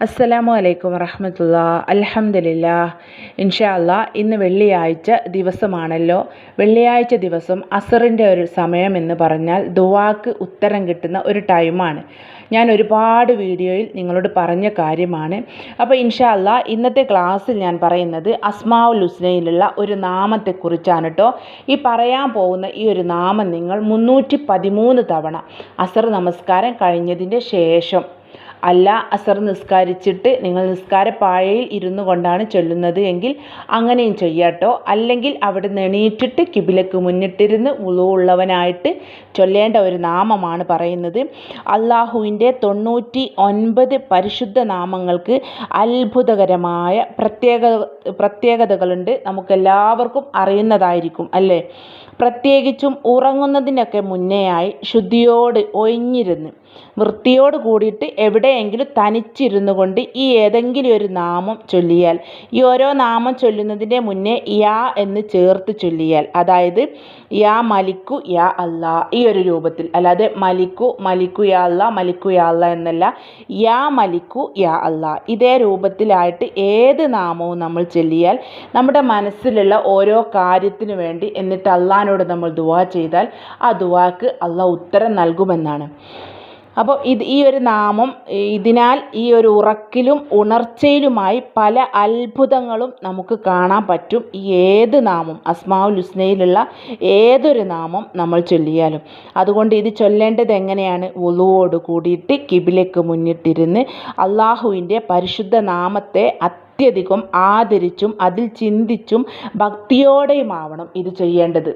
അസ്സലാമു അലൈക്കും വറഹമത്തുള്ള. അലഹമില്ല ഇൻഷാ അല്ലാ ഇന്ന് വെള്ളിയാഴ്ച ദിവസമാണല്ലോ. വെള്ളിയാഴ്ച ദിവസം അസറിന്റെ ഒരു സമയം എന്ന് പറഞ്ഞാൽ ദുവാക്ക് ഉത്തരം കിട്ടുന്ന ഒരു ടൈമാണ്. ഞാൻ ഒരുപാട് വീഡിയോയിൽ നിങ്ങളോട് പറഞ്ഞ കാര്യമാണ്. അപ്പോൾ ഇൻഷാ അല്ലാ ഇന്നത്തെ ക്ലാസ്സിൽ ഞാൻ പറയുന്നത് അസ്മാവുൽ ഹുസ്നയിലുള്ള ഒരു നാമത്തെക്കുറിച്ചാണ് കേട്ടോ ഈ പറയാൻ പോകുന്ന ഈ ഒരു നാമം നിങ്ങൾ മുന്നൂറ്റി തവണ അസർ നമസ്കാരം കഴിഞ്ഞതിന്റെ ശേഷം അല്ല അസർ നിസ്കാരിച്ചിട്ട് നിങ്ങൾ നിസ്കാര നിസ്കാരപ്പായയിൽ ഇരുന്നു കൊണ്ടാണ് ചൊല്ലുന്നത് എങ്കിൽ അങ്ങനെയും ചെയ്യാട്ടോ. അല്ലെങ്കിൽ അവിടെ നെണീറ്റിട്ട് കിബിലക്ക് മുന്നിട്ടിരുന്ന് ഉള്ളവനായിട്ട് ചൊല്ലേണ്ട ഒരു നാമമാണ് പറയുന്നത്. അള്ളാഹുവിന്റെ തൊണ്ണൂറ്റി ഒൻപത് പരിശുദ്ധ നാമങ്ങൾക്ക് അത്ഭുതകരമായ പ്രത്യേക പ്രത്യേകതകളുണ്ട്. നമുക്കെല്ലാവർക്കും അറിയുന്നതായിരിക്കും അല്ലേ? പ്രത്യേകിച്ചും ഉറങ്ങുന്നതിനൊക്കെ മുന്നേയായി ശുദ്ധിയോട് ഒഴിഞ്ഞിരുന്ന് വൃത്തിയോട് കൂടിയിട്ട് എവിടെയെങ്കിലും തനിച്ചിരുന്നു കൊണ്ട് ഈ ഏതെങ്കിലും ഒരു നാമം ചൊല്ലിയാൽ ഈ ഓരോ നാമം ചൊല്ലുന്നതിന്റെ മുന്നേ യാ എന്ന് ചേർത്ത് ചൊല്ലിയാൽ അതായത് യാ മലിക്കു യാ അല്ലാ ഈ ഒരു രൂപത്തിൽ അല്ലാതെ മലിക്കു മലിക്കു യാ അല്ല മലിക്കു യാ അല്ല എന്നല്ല യാ മലിക്കു യാ അല്ല. ഇതേ രൂപത്തിലായിട്ട് ഏത് നാമവും നമ്മൾ ചൊല്ലിയാൽ നമ്മുടെ മനസ്സിലുള്ള ഓരോ കാര്യത്തിനു വേണ്ടി എന്നിട്ട് അള്ളഹാനോട് നമ്മൾ ദുവാ ചെയ്താൽ ആ ദുവാക്ക് അള്ളാഹ് ഉത്തരം നൽകുമെന്നാണ്. അപ്പോൾ ഇത് ഈ ഒരു നാമം ഇതിനാൽ ഈ ഒരു ഉറക്കിലും ഉണർച്ചയിലുമായി പല അത്ഭുതങ്ങളും നമുക്ക് കാണാൻ പറ്റും. ഈ ഏത് നാമം അസ്മാവുൽ ഹുസ്നയിലുള്ള ഏതൊരു നാമം നമ്മൾ ചൊല്ലിയാലും. അതുകൊണ്ട് ഇത് ചൊല്ലേണ്ടത് എങ്ങനെയാണ്? ഉളുവോട് കൂടിയിട്ട് കിബിലേക്ക് മുന്നിട്ടിരുന്ന് അള്ളാഹുവിന്റെ പരിശുദ്ധ നാമത്തെ അത്യധികം ആദരിച്ചും അതിൽ ചിന്തിച്ചും ഭക്തിയോടെയുമാവണം ഇത് ചെയ്യേണ്ടത്.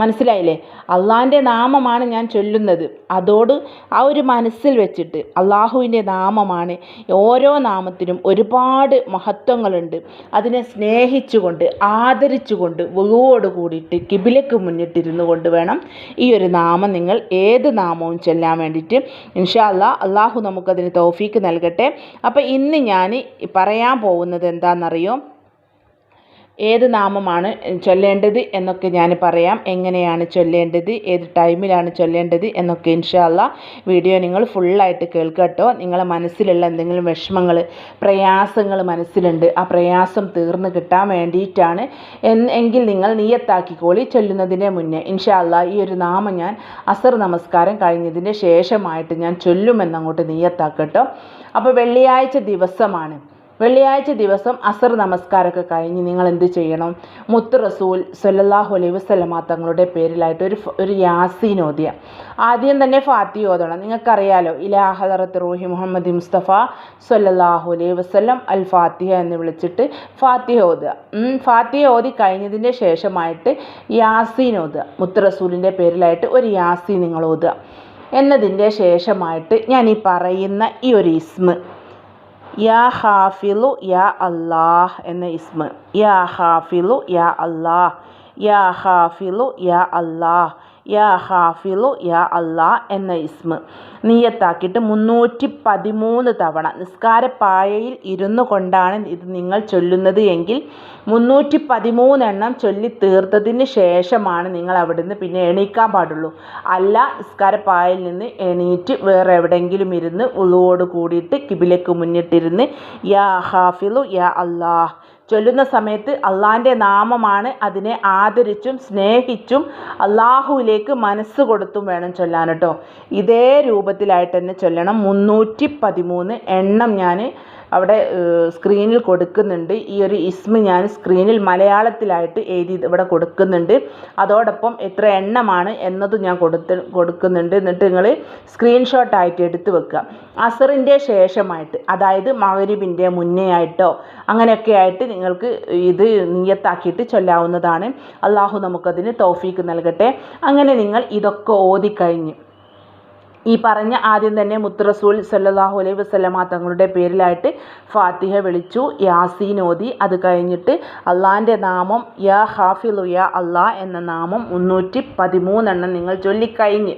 മനസ്സിലായില്ലേ? അള്ളാഹിന്റെ നാമമാണ് ഞാൻ ചൊല്ലുന്നത്. അതോട് ആ ഒരു മനസ്സിൽ വെച്ചിട്ട് അള്ളാഹുവിന്റെ നാമമാണ് ഓരോ നാമത്തിനും ഒരുപാട് മഹത്വങ്ങളുണ്ട്. അതിനെ സ്നേഹിച്ചുകൊണ്ട് ആദരിച്ചുകൊണ്ട് വുളുവോട് കൂടിയിട്ട് കിബിലക്ക് മുന്നിട്ടിരുന്നു കൊണ്ട് വേണം ഈ ഒരു നാമം നിങ്ങൾ ഏത് നാമവും ചൊല്ലാൻ വേണ്ടിയിട്ട്. ഇൻഷാ അല്ലാ അള്ളാഹു നമുക്കതിന് തോഫീക്ക് നൽകട്ടെ. അപ്പോൾ ഇന്ന് ഞാൻ പറയാൻ പോകുന്നത് എന്താണെന്നറിയോ ഏത് നാമമാണ് ചൊല്ലേണ്ടത് എന്നൊക്കെ ഞാൻ പറയാം. എങ്ങനെയാണ് ചൊല്ലേണ്ടത്? ഏത് ടൈമിലാണ് ചൊല്ലേണ്ടത്? എന്നൊക്കെ ഇൻഷാല്ല വീഡിയോ നിങ്ങൾ ഫുള്ളായിട്ട് കേൾക്കട്ടോ നിങ്ങളെ മനസ്സിലുള്ള എന്തെങ്കിലും വിഷമങ്ങൾ പ്രയാസങ്ങൾ മനസ്സിലുണ്ട്. ആ പ്രയാസം തീർന്നു കിട്ടാൻ വേണ്ടിയിട്ടാണ് എങ്കിൽ നിങ്ങൾ നീയത്താക്കിക്കോളി ചൊല്ലുന്നതിന് മുന്നേ. ഇൻഷാല്ല ഈ ഒരു നാമം ഞാൻ അസർ നമസ്കാരം കഴിഞ്ഞതിന് ശേഷമായിട്ട് ഞാൻ ചൊല്ലുമെന്നങ്ങോട്ട് നീയത്താക്കട്ടോ അപ്പോൾ വെള്ളിയാഴ്ച ദിവസമാണ്. വെള്ളിയാഴ്ച ദിവസം അസർ നമസ്കാരമൊക്കെ കഴിഞ്ഞ് നിങ്ങൾ എന്ത് ചെയ്യണം? മുത്ത് റസൂൽ സല്ലല്ലാഹു അലൈഹി വസല്ലമ തങ്ങളുടെ പേരിലായിട്ട് ഒരു ഒരു യാസീൻ ഓതിയ. ആദ്യം തന്നെ ഫാത്തി ഓതണം. നിങ്ങൾക്കറിയാലോ ഇലാ ഹദറത്ത് റൂഹി മുഹമ്മദ് മുസ്തഫ സല്ലല്ലാഹു അലൈഹി വസ്ലം അൽ ഫാത്തിഹ എന്ന് വിളിച്ചിട്ട് ഫാത്തിഹ ഓതുക. ഫാത്തിഹ ഓതി കഴിഞ്ഞതിന്റെ ശേഷമായിട്ട് യാസീൻ ഓതുക. മുത്ത് റസൂലിന്റെ പേരിലായിട്ട് ഒരു യാസീൻ നിങ്ങൾ ഓതുക. എന്നതിന്റെ ശേഷമായിട്ട് ഞാൻ ഈ പറയുന്ന ഈ ഒരു ഇസ്മ്. യാ ഹാഫിലു യാ അല്ലാഹ് എന്ന ഇസ്മ യാ ഹാഫിലു യാ അല്ലാഹ് യാ ഹാഫിലു യാ അല്ലാഹ് യാ ഹാഫിലു യാ അള്ളാ എന്ന ഇസ്മ. നീയത്താക്കിയിട്ട് മുന്നൂറ്റി പതിമൂന്ന് തവണ. നിസ്കാരപ്പായയിൽ ഇരുന്നു കൊണ്ടാണ് ഇത് നിങ്ങൾ ചൊല്ലുന്നത് എങ്കിൽ മുന്നൂറ്റി പതിമൂന്നെണ്ണം ചൊല്ലി തീർത്തതിന് ശേഷമാണ് നിങ്ങൾ അവിടുന്ന് പിന്നെ എണീക്കാൻ പാടുള്ളൂ. അല്ല നിസ്കാരപ്പായയിൽ നിന്ന് എണീറ്റ് വേറെ എവിടെയെങ്കിലും ഇരുന്ന് ഉളുവോട് കൂടിയിട്ട് കിബിലേക്ക് മുന്നിട്ടിരുന്ന് യാ ഹാഫിലു യാ അല്ലാഹ് ചൊല്ലുന്ന സമയത്ത് അള്ളാഹിന്റെ നാമമാണ് അതിനെ ആദരിച്ചും സ്നേഹിച്ചും അള്ളാഹുവിലേക്ക് മനസ്സ് കൊടുത്തും വേണം ചൊല്ലാൻ കേട്ടോ. ഇതേ രൂപത്തിലായിട്ട് തന്നെ ചൊല്ലണം. മുന്നൂറ്റി പതിമൂന്ന് എണ്ണം ഞാൻ അവിടെ സ്ക്രീനിൽ കൊടുക്കുന്നുണ്ട്. ഈ ഒരു ഇസ്മ ഞാൻ സ്ക്രീനിൽ മലയാളത്തിലായിട്ട് എഴുതി ഇവിടെ കൊടുക്കുന്നുണ്ട്. അതോടൊപ്പം എത്ര എണ്ണമാണ് എന്നത് ഞാൻ കൊടുത്ത് കൊടുക്കുന്നുണ്ട്. എന്നിട്ട് നിങ്ങൾ സ്ക്രീൻഷോട്ട് ആയിട്ട് എടുത്ത് വെക്കുക. അസറിന്റെ ശേഷമായിട്ട് അതായത് മകരിബിന്റെ മുന്നേ ആയിട്ടോ അങ്ങനെയൊക്കെ ആയിട്ട് നിങ്ങൾക്ക് ഇത് നിയത്താക്കിയിട്ട് ചൊല്ലാവുന്നതാണ്. അള്ളാഹു നമുക്കതിന് തൗഫീക്ക് നൽകട്ടെ. അങ്ങനെ നിങ്ങൾ ഇതൊക്കെ ഓതിക്കഴിഞ്ഞ് ഈ പറഞ്ഞ ആദ്യം തന്നെ മുത്തറസൂൽ സല്ലാഹു അലൈഹി വസ്ലമ തങ്ങളുടെ പേരിലായിട്ട് ഫാത്തിഹ വിളിച്ചു യാസീൻ ഓതി. അത് കഴിഞ്ഞിട്ട് അള്ളാഹിന്റെ നാമം യാ ഹാഫിലു യാ അള്ളാ എന്ന നാമം മുന്നൂറ്റി പതിമൂന്നെണ്ണം നിങ്ങൾ ചൊല്ലിക്കഴിഞ്ഞ്.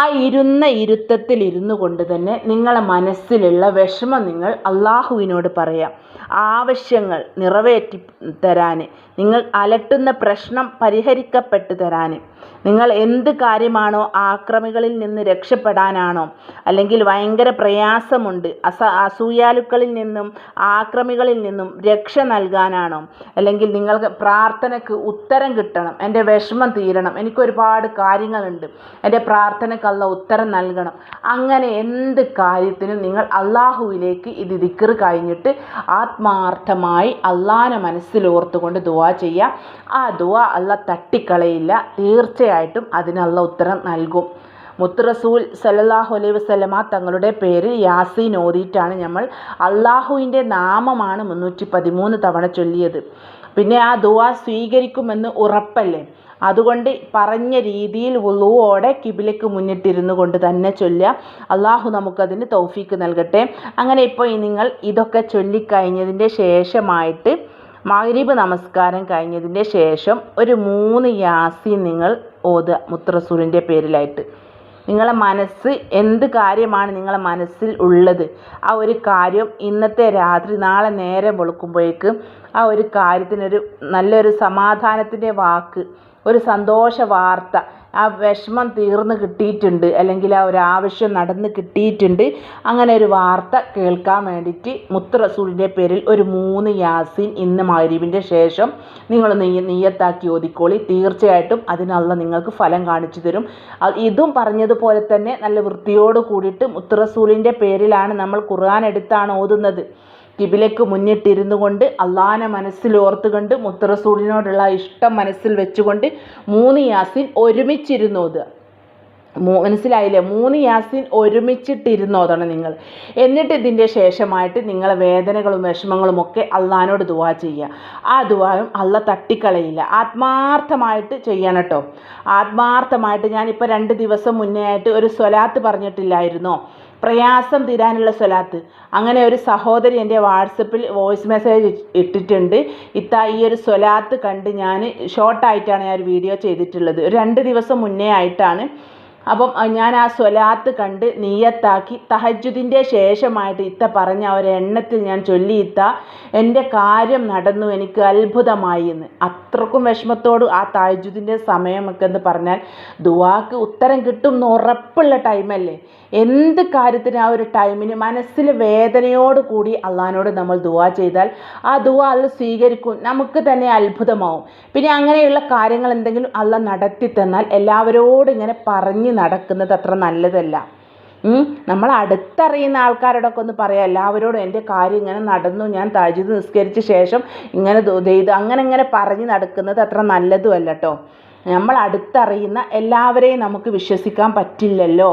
ആ ഇരുന്ന ഇരുത്തത്തിൽ ഇരുന്നു കൊണ്ട് തന്നെ നിങ്ങളെ മനസ്സിലുള്ള വിഷമം നിങ്ങൾ അള്ളാഹുവിനോട് പറയാം. ആവശ്യങ്ങൾ നിറവേറ്റി തരാൻ നിങ്ങൾ അലട്ടുന്ന പ്രശ്നം പരിഹരിക്കപ്പെട്ടു തരാൻ നിങ്ങൾ എന്ത് കാര്യമാണോ ആക്രമികളിൽ നിന്ന് രക്ഷപ്പെടാനാണോ അല്ലെങ്കിൽ ഭയങ്കര പ്രയാസമുണ്ട് അസ അസൂയാലുക്കളിൽ നിന്നും ആക്രമികളിൽ നിന്നും രക്ഷ നൽകാനാണോ? അല്ലെങ്കിൽ നിങ്ങൾക്ക് പ്രാർത്ഥനയ്ക്ക് ഉത്തരം കിട്ടണം എന്റെ വിഷമം തീരണം എനിക്കൊരുപാട് കാര്യങ്ങളുണ്ട് എന്റെ പ്രാർത്ഥനയ്ക്കുള്ള ഉത്തരം നൽകണം. അങ്ങനെ എന്ത് കാര്യത്തിനും നിങ്ങൾ അള്ളാഹുവിലേക്ക് ഇത് ദിക്കറ് കഴിഞ്ഞിട്ട് ആത്മാർത്ഥമായി അള്ളാനെ മനസ്സിലോർത്തുകൊണ്ട് ദുവാ ചെയ്യുക ആ ദുവാ അല്ല തട്ടിക്കളയില്ല. തീർച്ചയായിട്ടും അതിനുള്ള ഉത്തരം നൽകും. മുത്തുറസൂൽ സലല്ലാഹു അലൈഹി വസല്ലമ തങ്ങളുടെ പേര് യാസീൻ ഓതിയിട്ടാണ് നമ്മൾ അള്ളാഹുവിന്റെ നാമമാണ് മുന്നൂറ്റി പതിമൂന്ന് തവണ ചൊല്ലിയത്. പിന്നെ ആ ദുവാ സ്വീകരിക്കുമെന്ന് ഉറപ്പല്ലേ? അതുകൊണ്ട് പറഞ്ഞ രീതിയിൽ വുളുവോടെ കിബിലയ്ക്ക് മുന്നിട്ടിരുന്നു കൊണ്ട് തന്നെ ചൊല്ലുക. അള്ളാഹു നമുക്കതിന് തൗഫീക്ക് നൽകട്ടെ. അങ്ങനെ ഇപ്പോൾ നിങ്ങൾ ഇതൊക്കെ ചൊല്ലിക്കഴിഞ്ഞതിന്റെ ശേഷമായിട്ട് മഗ്രിബ് നമസ്കാരം കഴിഞ്ഞതിന്റെ ശേഷം ഒരു മൂന്ന് യാസി നിങ്ങൾ ഓതുക മുത്രസൂറിന്റെ പേരിലായിട്ട്. നിങ്ങളെ മനസ്സ് എന്ത് കാര്യമാണ് നിങ്ങളെ മനസ്സിൽ ഉള്ളത്? ആ ഒരു കാര്യം ഇന്നത്തെ രാത്രി നാളെ നേരം വെളുക്കുമ്പോഴേക്കും ആ ഒരു കാര്യത്തിനൊരു നല്ലൊരു സമാധാനത്തിന്റെ വാക്ക് ഒരു സന്തോഷ വാർത്ത. ആ വിഷമം തീർന്ന് കിട്ടിയിട്ടുണ്ട്. അല്ലെങ്കിൽ ആ ഒരു ആവശ്യം നടന്ന് കിട്ടിയിട്ടുണ്ട്. അങ്ങനെ ഒരു വാർത്ത കേൾക്കാൻ വേണ്ടിയിട്ട് മുത്ത് റസൂലിന്റെ പേരിൽ ഒരു മൂന്ന് യാസീൻ ഇന്ന് മാരിവിന്റെ ശേഷം നിങ്ങൾ നെയ്യ നെയ്യത്താക്കി ഓതിക്കോളി. തീർച്ചയായിട്ടും അതിനുള്ള നിങ്ങൾക്ക് ഫലം കാണിച്ചു തരും. ഇതും പറഞ്ഞതുപോലെ തന്നെ നല്ല വൃത്തിയോട് കൂടിയിട്ട് മുത്ത് റസൂലിന്റെ പേരിലാണ് നമ്മൾ ഖുർആൻ എടുത്താണ് ഓതുന്നത്. കിബിലയ്ക്ക് മുന്നിട്ടിരുന്നു കൊണ്ട് അള്ളാനെ മനസ്സിലോർത്തുകൊണ്ട് മുത്തറസൂലിനോടുള്ള ഇഷ്ടം മനസ്സിൽ വെച്ചുകൊണ്ട് മൂന്ന് യാസിൻ ഒരുമിച്ചിരുന്നു അത് മനസ്സിലായില്ലേ? മൂന്ന് യാസിൻ ഒരുമിച്ചിട്ടിരുന്നോതണം നിങ്ങൾ. എന്നിട്ട് ഇതിന്റെ ശേഷമായിട്ട് നിങ്ങളെ വേദനകളും വിഷമങ്ങളും ഒക്കെ അള്ളഹാനോട് ദുവാ ചെയ്യുക. ആ ദുവായും അള്ള തട്ടിക്കളയില്ല. ആത്മാർത്ഥമായിട്ട് ചെയ്യണം കേട്ടോ. ആത്മാർത്ഥമായിട്ട് ഞാനിപ്പോൾ രണ്ട് ദിവസം മുന്നേ ആയിട്ട് ഒരു സ്വലാത്ത് പറഞ്ഞിട്ടില്ലായിരുന്നോ? പ്രയാസം തീരാനുള്ള സ്വലാത്ത്. അങ്ങനെ ഒരു സഹോദരി എന്റെ വാട്സപ്പിൽ വോയിസ് മെസ്സേജ് ഇട്ടിട്ടുണ്ട്. ഇത്ത ഈ ഒരു സ്വലാത്ത് കണ്ട് ഞാൻ ഷോർട്ടായിട്ടാണ് ഞാൻ ഒരു വീഡിയോ ചെയ്തിട്ടുള്ളത്. ഒരു രണ്ട് ദിവസം മുന്നേ ആയിട്ടാണ് അപ്പം ഞാൻ ആ സ്വലാത്ത് കണ്ട് നീയത്താക്കി തഹജുദിന്റെ ശേഷമായിട്ട് ഇത്ത പറഞ്ഞ ആ ഒരു എണ്ണത്തിൽ ഞാൻ ചൊല്ലിയിത്ത എന്റെ കാര്യം നടന്നു എനിക്ക് അത്ഭുതമായി എന്ന്. അത്രക്കും വിഷമത്തോട് ആ തഹജുദിന്റെ സമയമൊക്കെ എന്ന് പറഞ്ഞാൽ ദുവാക്ക് ഉത്തരം കിട്ടും എന്ന് ഉറപ്പുള്ള ടൈമല്ലേ? എന്ത് കാര്യത്തിന് ആ ഒരു ടൈമിന് മനസ്സിൽ വേദനയോട് കൂടി അള്ളഹാനോട് നമ്മൾ ദുവാ ചെയ്താൽ ആ ദുവാ അല്ല സ്വീകരിക്കും നമുക്ക് തന്നെ അത്ഭുതമാവും. പിന്നെ അങ്ങനെയുള്ള കാര്യങ്ങൾ എന്തെങ്കിലും അള്ള നടത്തി തന്നാൽ എല്ലാവരോടും ഇങ്ങനെ പറഞ്ഞു നടക്കുന്നത് അത്ര നല്ലതല്ല. നമ്മൾ അടുത്തറിയുന്ന ആൾക്കാരോടൊക്കെ ഒന്ന് പറയാം. എല്ലാവരോടും എന്റെ കാര്യം ഇങ്ങനെ നടന്നു ഞാൻ തജിത് നിസ്കരിച്ച ശേഷം ഇങ്ങനെ ചെയ്തു അങ്ങനെ ഇങ്ങനെ പറഞ്ഞ് നടക്കുന്നത് അത്ര നല്ലതുമല്ല കേട്ടോ നമ്മൾ അടുത്തറിയുന്ന എല്ലാവരെയും നമുക്ക് വിശ്വസിക്കാൻ പറ്റില്ലല്ലോ.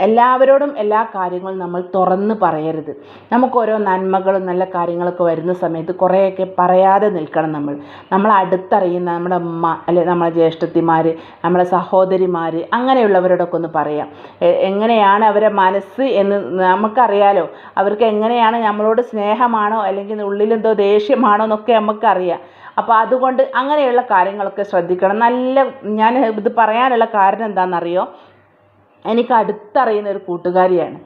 എല്ലാവരോടും എല്ലാ കാര്യങ്ങളും നമ്മൾ തുറന്ന് പറയരുത്. നമുക്ക് ഓരോ നന്മകളും നല്ല കാര്യങ്ങളൊക്കെ വരുന്ന സമയത്ത് കുറേയൊക്കെ പറയാതെ നിൽക്കണം നമ്മൾ. നമ്മൾ അടുത്തറിയുന്ന നമ്മുടെ അമ്മ അല്ലെ നമ്മളെ ജ്യേഷ്ഠത്തിമാർ നമ്മളെ സഹോദരിമാർ അങ്ങനെയുള്ളവരോടൊക്കെ ഒന്ന് പറയാം. എങ്ങനെയാണ് അവരെ മനസ്സ് എന്ന് നമുക്കറിയാലോ. അവർക്ക് എങ്ങനെയാണ് നമ്മളോട് സ്നേഹമാണോ അല്ലെങ്കിൽ ഉള്ളിലെന്തോ ദേഷ്യമാണോ എന്നൊക്കെ നമുക്കറിയാം. അപ്പോൾ അതുകൊണ്ട് അങ്ങനെയുള്ള കാര്യങ്ങളൊക്കെ ശ്രദ്ധിക്കണം. നല്ല ഞാൻ ഇത് പറയാനുള്ള കാരണം എന്താണെന്നറിയോ? എനിക്ക് അടുത്തറിയുന്ന ഒരു കൂട്ടുകാരിയാണ്.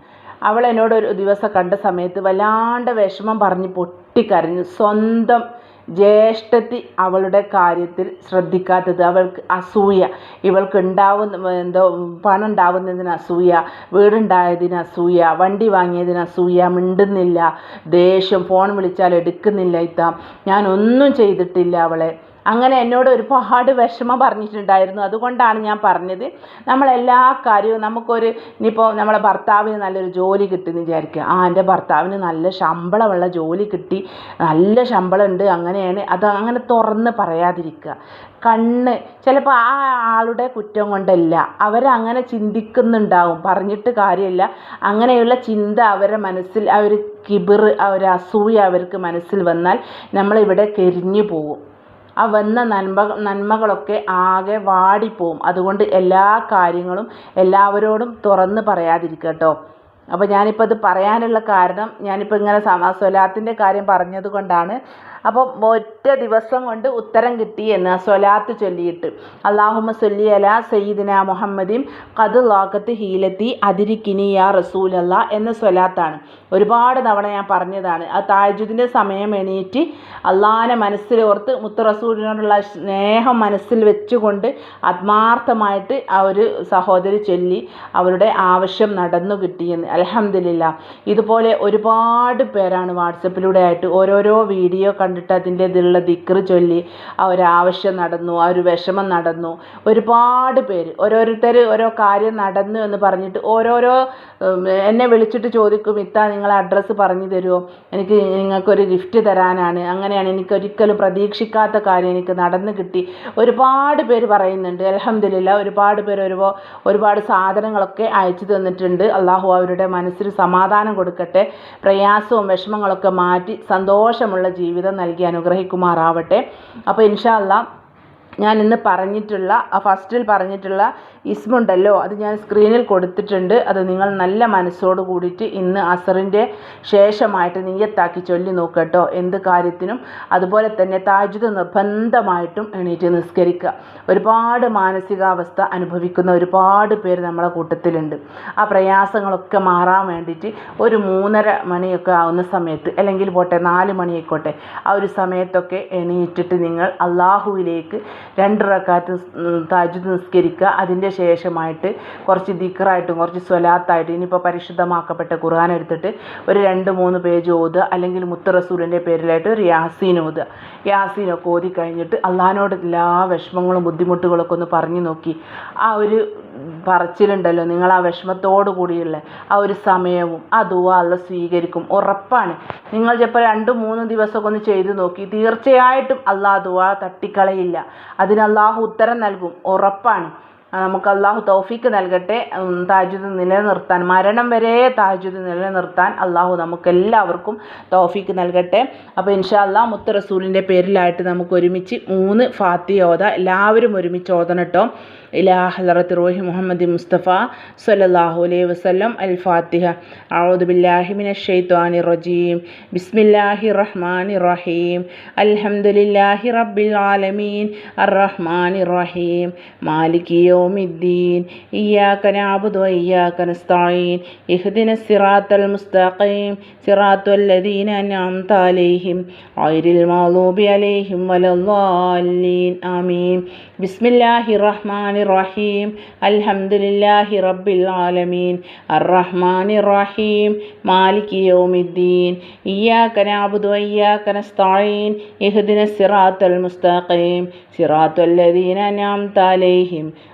അവൾ എന്നോട് ഒരു ദിവസം കണ്ട സമയത്ത് വല്ലാണ്ട് വിഷമം പറഞ്ഞ് പൊട്ടിക്കരഞ്ഞു. സ്വന്തം ജ്യേഷ്ഠത്തി അവളുടെ കാര്യത്തിൽ ശ്രദ്ധിക്കാത്തത് അവൾക്ക് അസൂയ. ഇവൾക്ക് ഉണ്ടാവുന്ന എന്തോ പണം ഉണ്ടാവുന്നതിന് അസൂയ വീടുണ്ടായതിന് അസൂയ വണ്ടി വാങ്ങിയതിന് അസൂയ മിണ്ടുന്നില്ല ദേഷ്യം ഫോൺ വിളിച്ചാൽ എടുക്കുന്നില്ല ഇത്ത. ഞാനൊന്നും ചെയ്തിട്ടില്ല അവളെ. അങ്ങനെ എന്നോട് ഒരുപാട് വിഷമം പറഞ്ഞിട്ടുണ്ടായിരുന്നു. അതുകൊണ്ടാണ് ഞാൻ പറഞ്ഞത്. നമ്മളെല്ലാ കാര്യവും നമുക്കൊരു ഇനിയിപ്പോൾ നമ്മളെ ഭർത്താവിന് നല്ലൊരു ജോലി കിട്ടുമെന്ന് വിചാരിക്കുക. ആ എന്റെ ഭർത്താവിന് നല്ല ശമ്പളമുള്ള ജോലി കിട്ടി. നല്ല ശമ്പളമുണ്ട്. അങ്ങനെയാണ്. അത് അങ്ങനെ തുറന്ന് പറയാതിരിക്കുക. കണ്ണ് ചിലപ്പോൾ ആ ആളുടെ കുറ്റം കൊണ്ടല്ല. അവരങ്ങനെ ചിന്തിക്കുന്നുണ്ടാവും. പറഞ്ഞിട്ട് കാര്യമില്ല. അങ്ങനെയുള്ള ചിന്ത അവരുടെ മനസ്സിൽ ആ ഒരു കിബിർ ആ ഒരു അസൂയ അവർക്ക് മനസ്സിൽ വന്നാൽ നമ്മളിവിടെ കരിഞ്ഞു പോകും. ആ വന്ന നന്മ നന്മകളൊക്കെ ആകെ വാടിപ്പോവും. അതുകൊണ്ട് എല്ലാ കാര്യങ്ങളും എല്ലാവരോടും തുറന്ന് പറയാതിരിക്കുക കേട്ടോ. അപ്പോൾ ഞാനിപ്പോൾ അത് പറയാനുള്ള കാരണം ഞാനിപ്പോൾ ഇങ്ങനെ സമാസ്വലാത്തിന്റെ കാര്യം പറഞ്ഞത് കൊണ്ടാണ് അപ്പം ഒറ്റ ദിവസം കൊണ്ട് ഉത്തരം കിട്ടി എന്ന് സ്വലാത്ത് ചൊല്ലിയിട്ട്. അള്ളാഹുമ സൊല്ലി അല സയ്യിദിന മുഹമ്മദീം കത് ലോകത്ത് ഹീലത്തി അതിരിക്കിനി യാ റസൂലല്ല എന്ന സ്വലാത്താണ്. ഒരുപാട് തവണ ഞാൻ പറഞ്ഞതാണ്. ആ താജുദിന്റെ സമയം എണീറ്റ് അള്ളാഹിനെ മനസ്സിലോർത്ത് മുത്ത് റസൂലിനോടുള്ള സ്നേഹം മനസ്സിൽ വെച്ചുകൊണ്ട് ആത്മാർത്ഥമായിട്ട് ആ ഒരു സഹോദരി ചൊല്ലി അവരുടെ ആവശ്യം നടന്നു കിട്ടിയെന്ന് അലഹമില്ല ഇതുപോലെ ഒരുപാട് പേരാണ് വാട്സപ്പിലൂടെ ആയിട്ട് ഓരോരോ വീഡിയോ കണ്ടിട്ട് അതിന്റെ ഇതിലുള്ള ദിക്റ് ചൊല്ലി ആ ഒരു ആവശ്യം നടന്നു ആ ഒരു വിഷമം നടന്നു. ഒരുപാട് പേര് ഓരോരുത്തർ ഓരോ കാര്യം നടന്നു എന്ന് പറഞ്ഞിട്ട് ഓരോരോ എന്നെ വിളിച്ചിട്ട് ചോദിക്കും ഇത്ത നിങ്ങൾ അഡ്രസ്സ് പറഞ്ഞു തരുമോ? എനിക്ക് നിങ്ങൾക്കൊരു ഗിഫ്റ്റ് തരാനാണ്. അങ്ങനെയാണ് എനിക്ക് ഒരിക്കലും പ്രതീക്ഷിക്കാത്ത കാര്യം എനിക്ക് നടന്നു കിട്ടി. ഒരുപാട് പേര് പറയുന്നുണ്ട് അലഹമില്ല ഒരുപാട് പേര് ഒരുപോ ഒരുപാട് സാധനങ്ങളൊക്കെ അയച്ചു തന്നിട്ടുണ്ട്. അള്ളാഹു അവരുടെ മനസ്സിന് സമാധാനം കൊടുക്കട്ടെ. പ്രയാസവും വിഷമങ്ങളൊക്കെ മാറ്റി സന്തോഷമുള്ള ജീവിതം നൽകി അനുഗ്രഹിക്കുമാറാവട്ടെ. അപ്പോൾ ഇൻഷാ അള്ളാഹ് ഞാൻ ഇന്ന് പറഞ്ഞിട്ടുള്ള ആ ഫസ്റ്റിൽ പറഞ്ഞിട്ടുള്ള ഇസ്മുണ്ടല്ലോ അത് ഞാൻ സ്ക്രീനിൽ കൊടുത്തിട്ടുണ്ട്. അത് നിങ്ങൾ നല്ല മനസ്സോട് കൂടിയിട്ട് ഇന്ന് അസറിന്റെ ശേഷമായിട്ട് നീയത്താക്കി ചൊല്ലി നോക്കട്ടോ എന്ത് കാര്യത്തിനും. അതുപോലെ തന്നെ താജുദ് നിർബന്ധമായിട്ടും എണീറ്റ് നിസ്കരിക്കുക. ഒരുപാട് മാനസികാവസ്ഥ അനുഭവിക്കുന്ന ഒരുപാട് പേര് നമ്മളെ കൂട്ടത്തിലുണ്ട്. ആ പ്രയാസങ്ങളൊക്കെ മാറാൻ വേണ്ടിയിട്ട് ഒരു മൂന്നര മണിയൊക്കെ ആവുന്ന സമയത്ത് അല്ലെങ്കിൽ പോട്ടെ നാല് മണിയായിക്കോട്ടെ ആ ഒരു സമയത്തൊക്കെ എണീറ്റിട്ട് നിങ്ങൾ അള്ളാഹുവിലേക്ക് രണ്ട് റക്കാത്ത് താജുദ് നിസ്കരിക്കുക. അതിന്റെ ശേഷമായിട്ട് കുറച്ച് ദിക്റായിട്ടും കുറച്ച് സ്വലാത്തായിട്ടും ഇനിയിപ്പോൾ പരിശുദ്ധമാക്കപ്പെട്ട ഖുർആൻ എടുത്തിട്ട് ഒരു രണ്ട് മൂന്ന് പേജ് ഓതുക. അല്ലെങ്കിൽ മുത്ത് റസൂലിന്റെ പേരിലായിട്ട് ഒരു യാസീൻ ഓതുക. യാസീനൊക്കെ ഓതി കഴിഞ്ഞിട്ട് അള്ളഹാനോട് എല്ലാ വിഷമങ്ങളും ബുദ്ധിമുട്ടുകളൊക്കെ ഒന്ന് പറഞ്ഞു നോക്കി. ആ ഒരു പറച്ചിലുണ്ടല്ലോ നിങ്ങൾ ആ വിഷമത്തോടു കൂടിയുള്ള ആ ഒരു സമയവും ദുവ അല്ല സ്വീകരിക്കും. ഉറപ്പാണ്. നിങ്ങൾ ചിലപ്പോൾ രണ്ട് മൂന്ന് ദിവസമൊക്കെ ഒന്ന് ചെയ്തു നോക്കി തീർച്ചയായിട്ടും അള്ളാഹ് ദുവ തട്ടിക്കളയില്ല. അതിന് അള്ളാഹു ഉത്തരം നൽകും. ഉറപ്പാണ്. നമുക്ക് അള്ളാഹു തൗഫീക്ക് നൽകട്ടെ. താജുദ് നിലനിർത്താൻ മരണം വരെ താജുദ് നിലനിർത്താൻ അള്ളാഹു നമുക്ക് എല്ലാവർക്കും തൗഫീക്ക് നൽകട്ടെ. അപ്പോൾ ഇൻഷാ അള്ളാഹ് മുത്ത് റസൂലിന്റെ പേരിലായിട്ട് നമുക്ക് ഒരുമിച്ച് മൂന്ന് ഫാത്തി ഓത എല്ലാവരും ഒരുമിച്ച് ഓതണം കേട്ടോ ഇലാ ഹലറത്ത് റോഹി മുഹമ്മദ് മുസ്തഫ സലല്ലാഹു അലൈഹി വസ്ലം അൽ ഫാത്തിഹ ഔദുബില്ലാഹിമിൻ ഷെയ്ത്വാനി റജീം. ബിസ്മില്ലാഹി റഹ്മാൻ റഹീം. അൽഹംദുലില്ലാഹി റബ്ബിൽ ആലമീൻ. അറഹ്മാൻ റഹീം. മാലിക് യോമിദ്ദീൻ. ഇയ്യാക്ക നഅബുദു വഇയ്യാക്ക നസ്തഈൻ. ഇഹ്ദിന സിറാത്തൽ മുസ്തഖീം. സിറാത്തൽ ലദീന അൻഅംത അലൈഹിം. ഗൈറിൽ മഗ്ദൂബി അലൈഹിം വലദ്ദാലിൻ ആമീൻ. ബിസ്മില്ലാഹി റഹ്മാനിർ റഹീം. അൽഹംദുലില്ലാഹി റബ്ബിൽ ആലമീൻ. അർറഹ്മാനി റഹീം മാലിക് യൗമിദ്ദീൻ. ഇയ്യാക നഅബുദു വഇയ്യാക നസ്തഈൻ. ഇഹ്ദിനസ് സിറാത്തൽ മുസ്തഖീം. സിറാത്തൽ ലദീന അൻഅംത അലൈഹിം.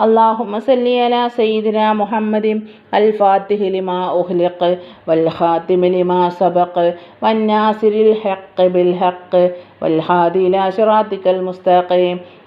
اللهم صل على سيدنا محمد الفاتح لما أخلق والخاتم لما سبق والناصر الحق بالحق والهادي إلى صراطك المستقيم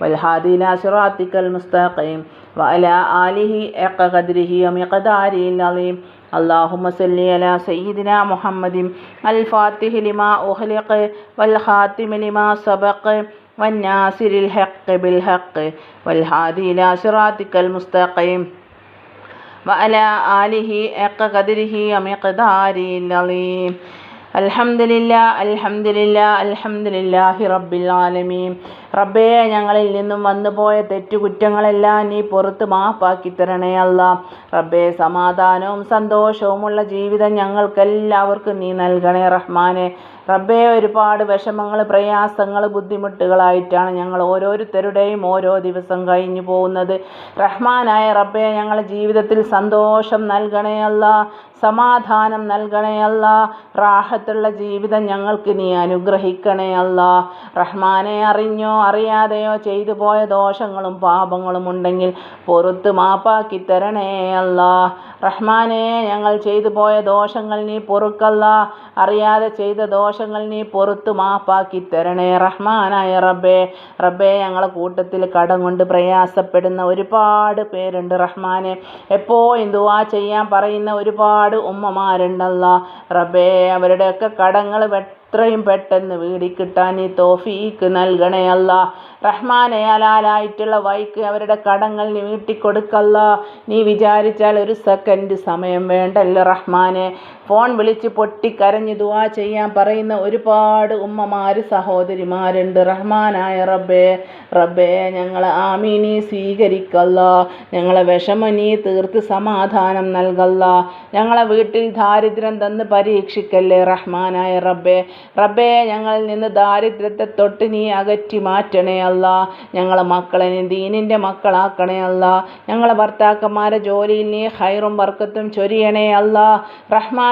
والهادي إلى صراطك المستقيم وعلى آله حق قدره ومقداره العظيم اللهم صل على سيدنا محمد الفاتح لما أخلق والخاتم لما سبق والناصر الحق بالحق والهادي إلى صراطك المستقيم وعلى آله حق قدره ومقداره العظيم الحمد لله الحمد لله الحمد لله رب العالمين റബ്ബേ ഞങ്ങളിൽ നിന്നും വന്നുപോയ തെറ്റുകുറ്റങ്ങളെല്ലാം നീ പുറത്ത് മാപ്പാക്കി തരണേ അല്ല. റബ്ബേ സമാധാനവും സന്തോഷവുമുള്ള ജീവിതം ഞങ്ങൾക്കെല്ലാവർക്കും നീ നൽകണേ റഹ്മാനെ. റബ്ബേ ഒരുപാട് വിഷമങ്ങൾ പ്രയാസങ്ങൾ ബുദ്ധിമുട്ടുകളായിട്ടാണ് ഞങ്ങൾ ഓരോരുത്തരുടെയും ഓരോ ദിവസം കഴിഞ്ഞു പോകുന്നത്. റഹ്മാനായ റബ്ബേ ഞങ്ങളുടെ ജീവിതത്തിൽ സന്തോഷം നൽകണേ അല്ല. സമാധാനം നൽകണേ അല്ല. റാഹത്തുള്ള ജീവിതം ഞങ്ങൾക്ക് നീ അനുഗ്രഹിക്കണേ അല്ല. റഹ്മാനെ അറിഞ്ഞോ അറിയാതെയോ ചെയ്തു പോയ ദോഷങ്ങളും പാപങ്ങളും ഉണ്ടെങ്കിൽ പുറത്ത് മാപ്പാക്കി തരണേ അല്ല റഹ്മാനെ ഞങ്ങൾ ചെയ്തു പോയ ദോഷങ്ങൾ നീ പൊറുക്കല്ല. അറിയാതെ ചെയ്ത ദോഷങ്ങൾ നീ പൊറുത്തു മാപ്പാക്കി തരണേ റഹ്മാനായ റബ്ബേ. റബ്ബേ ഞങ്ങളെ കൂട്ടത്തിൽ കടം കൊണ്ട് പ്രയാസപ്പെടുന്ന ഒരുപാട് പേരുണ്ട് റഹ്മാനെ. എപ്പോഴും ദുവാ ചെയ്യാൻ പറയുന്ന ഒരുപാട് ഉമ്മമാരുണ്ടല്ല. റബ്ബേ അവരുടെയൊക്കെ കടങ്ങൾ എത്രയും പെട്ടെന്ന് വീടിക്കിട്ടാൻ നീ തോഫീക്ക് നൽകണേ അല്ല. റഹ്മാനെ അലാലായിട്ടുള്ള വൈക്ക് അവരുടെ കടങ്ങൾ നീ വീട്ടിക്കൊടുക്കല്ല നീ വിചാരിച്ചാൽ ഒരു സെക്കൻഡ് സമയം വേണ്ടല്ലോ റഹ്മാനെ? ഫോൺ വിളിച്ച് പൊട്ടിക്കരഞ്ഞ് ദുവാ ചെയ്യാൻ പറയുന്ന ഒരുപാട് ഉമ്മമാർ സഹോദരിമാരുണ്ട്. റഹ്മാനായ റബ്ബേ റബ്ബേ ഞങ്ങളെ ആമീനി സ്വീകരിക്കല്ല. ഞങ്ങളെ വിഷമ നീ തീർത്ത് സമാധാനം നൽകല്ല. ഞങ്ങളെ വീട്ടിൽ ദാരിദ്ര്യം തന്ന് പരീക്ഷിക്കല്ലേ റഹ്മാനായ റബ്ബേ. റബ്ബേ ഞങ്ങളിൽ നിന്ന് ദാരിദ്ര്യത്തെ തൊട്ട് നീ അകറ്റി മാറ്റണേ അല്ല. ഞങ്ങളെ മക്കളെ നീ ദീനിന്റെ മക്കളാക്കണേ അല്ല. ഞങ്ങളെ ഭർത്താക്കന്മാരെ ജോലിയിൽ നീ ഹൈറും വർക്കത്തും ചൊരിയണേ അല്ല.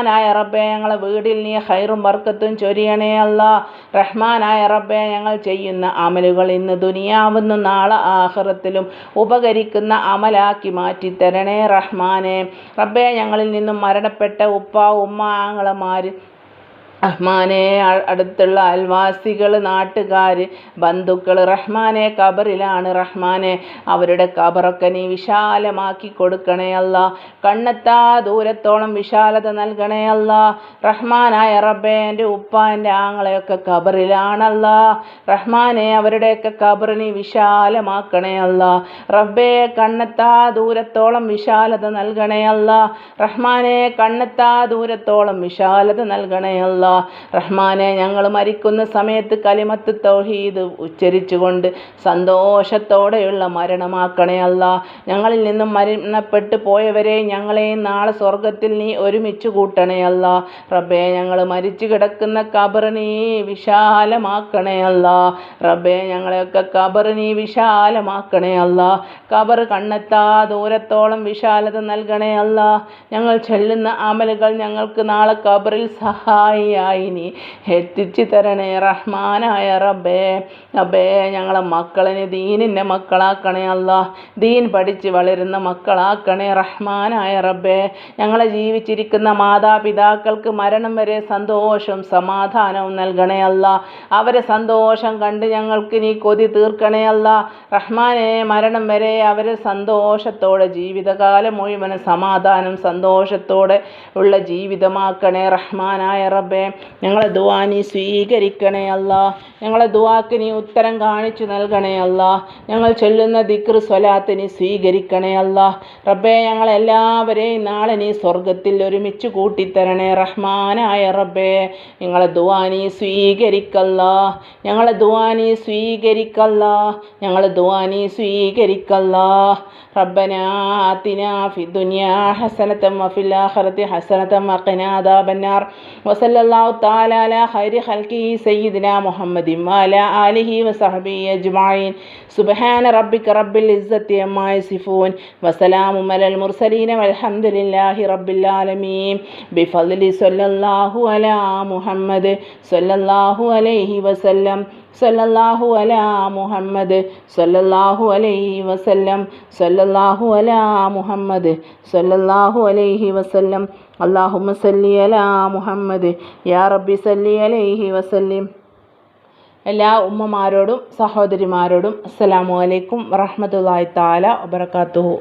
റഹ്മാനായ റബ്ബെ ഞങ്ങളെ വീടിൽ നീ ഹൈറും വർക്കത്തും ചൊരിയണേ അല്ല. റഹ്മാനായ റബ്ബെ ഞങ്ങൾ ചെയ്യുന്ന അമലുകൾ ഇന്ന് ദുനിയാവുന്ന നാളെ ആഹ്റത്തിലും ഉപകരിക്കുന്ന അമലാക്കി മാറ്റി തരണേ റഹ്മാനെ. റബ്ബെ ഞങ്ങളിൽ നിന്നും മരണപ്പെട്ട ഉപ്പ ഉമ്മ ആങ്ങളമാർ റഹ്മാനെ അടുത്തുള്ള അയൽവാസികൾ നാട്ടുകാർ ബന്ധുക്കൾ റഹ്മാനെ കബറിലാണ് റഹ്മാനെ അവരുടെ കബറൊക്കെ നീ വിശാലമാക്കി കൊടുക്കണേ അല്ല. കണ്ണെത്താ ദൂരത്തോളം വിശാലത നൽകണേ അല്ല. റഹ്മാനായ റബ്ബേ എന്റെ ഉപ്പ എന്റെ ആങ്ങളെയൊക്കെ കബറിലാണല്ല റഹ്മാനെ അവരുടെയൊക്കെ കബർ നീ വിശാലമാക്കണേ അല്ല. റബ്ബേ കണ്ണെത്താ ദൂരത്തോളം വിശാലത നൽകണേ അല്ല. റഹ്മാനെ കണ്ണെത്താ ദൂരത്തോളം വിശാലത നൽകണേ അല്ല. റഹ്മാനെ ഞങ്ങൾ മരിക്കുന്ന സമയത്ത് കലിമത്ത് തൗഹീദ് ഉച്ചരിച്ചുകൊണ്ട് സന്തോഷത്തോടെയുള്ള മരണമാക്കണേ അല്ല. ഞങ്ങളിൽ നിന്നും മരണപ്പെട്ടു പോയവരെ ഞങ്ങളെ നാളെ സ്വർഗത്തിൽ നീ ഒരുമിച്ച് കൂട്ടണേ അല്ല. റബ്ബേ ഞങ്ങൾ മരിച്ചു കിടക്കുന്ന കബർ നീ വിശാലമാക്കണേ അല്ല. റബ്ബേ ഞങ്ങളെയൊക്കെ കബർ നീ വിശാലമാക്കണേ അല്ല. കബർ കണ്ണെത്താ ദൂരത്തോളം വിശാലത നൽകണേ അല്ല. ഞങ്ങൾ ചെല്ലുന്ന അമലുകൾ ഞങ്ങൾക്ക് നാളെ കബറിൽ സഹായിയായി നീ എത്തിച്ചു തരണേ റഹ്മാനായ റബ്ബേ. അബേ ഞങ്ങളെ മക്കളിനെ ദീനിന്റെ മക്കളാക്കണേ അല്ല. ദീൻ പഠിച്ച് വളരുന്ന മക്കളാക്കണേ റഹ്മാനായ റബ്ബേ. ഞങ്ങളെ ജീവിച്ചിരിക്കുന്ന മാതാപിതാക്കൾക്ക് മരണം വരെ സന്തോഷം സമാധാനവും നൽകണേ അല്ല. അവരെ സന്തോഷം കണ്ട് ഞങ്ങൾക്ക് നീ കൊതി തീർക്കണേ അല്ല. റഹ്മാനെ മരണം വരെ അവരെ സന്തോഷത്തോടെ ജീവിതകാലം മുഴുവനും സമാധാനം സന്തോഷത്തോടെ ഉള്ള ജീവിതമാക്കണേ റഹ്മാനായ റബ്ബേ. ഞങ്ങളെ ദുവാ നീ സ്വീകരിക്കണേ അല്ല ഞങ്ങളെ ദുവാക്ക് നീ ഉത്തരം കാണിച്ചു നൽകണേ അല്ല ഞങ്ങൾ ചൊല്ലുന്ന ദിക്ർ സ്വലാത്ത് നീ സ്വീകരിക്കണേ അല്ല റബ്ബേ ഞങ്ങളെല്ലാവരെയും നാളെ നീ സ്വർഗത്തിൽ ഒരുമിച്ച് കൂട്ടിത്തരണേ റഹ്മാനായ റബ്ബേ ഞങ്ങളെ ദുവാ നീ സ്വീകരിക്കല്ല ഞങ്ങളെ ദുവാ നീ സ്വീകരിക്കല്ല ഞങ്ങളെ ദുവാ നീ സ്വീകരിക്കല്ല ربنا آتنا في الدنيا حسنة وفي الآخرة حسنة وقنا عذاب النار وصلى الله അള്ളാഹു താലാല ഹൈരി ഹൽക്കി സയ്യിദിന മുഹമ്മദി വാല ആലിഹി വസഹബി അജ്മായിൻ സുബഹാന റബ്ബിക്ക് റബ്ബിൽ ഇസ്സത്തി അമ്മായി സിഫൂൻ വസലാമു മലൽ മുർസലീന അലഹമുല്ലാഹി റബ്ബിൽ ആലമീൻ. ബിഫലി സൊല്ലാഹു അലാ മുഹമ്മദ് സൊല്ലാഹു അലൈഹി വസല്ലം. സല്ലല്ലാഹു അലാ മുഹമ്മദ് സല്ലല്ലാഹു അലൈഹി വസല്ലം സല്ലല്ലാഹു അലാ മുഹമ്മദ് സല്ലല്ലാഹു അലൈഹി വസല്ലം. അല്ലാഹുമ്മ സല്ലി അലാ മുഹമ്മദ് യാ റബ്ബി സല്ലി അലൈഹി വസല്ലിം. എല്ലാ ഉമ്മമാരോടും സഹോദരിമാരോടും അസ്സലാമു അലൈക്കും താല തആല വബറകാതുഹു